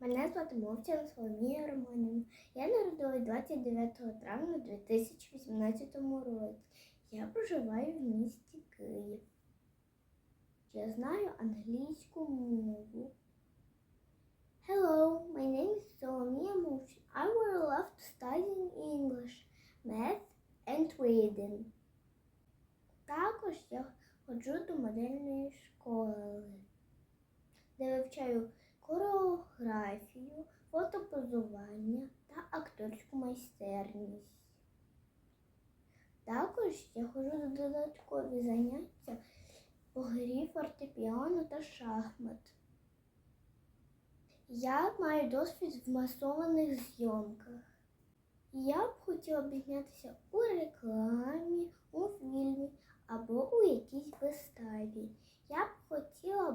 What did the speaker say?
Мене звати Мовчан Соломія Романівна. Я народилась 29 травня 2018 році. Я проживаю в місті Київ. Я знаю англійську мову. Hello, my name is Solomia Movchan. I would love to study English, math and reading. Також я ходжу до модельної школи, де вивчаю акторську майстерність. Також я ходжу на додаткові заняття по грі фортепіано та шахмат. Я маю досвід в масованих зйомках. Я б хотіла обізнятися у рекламі, у фільмі або у якійсь виставі. Я б хотіла.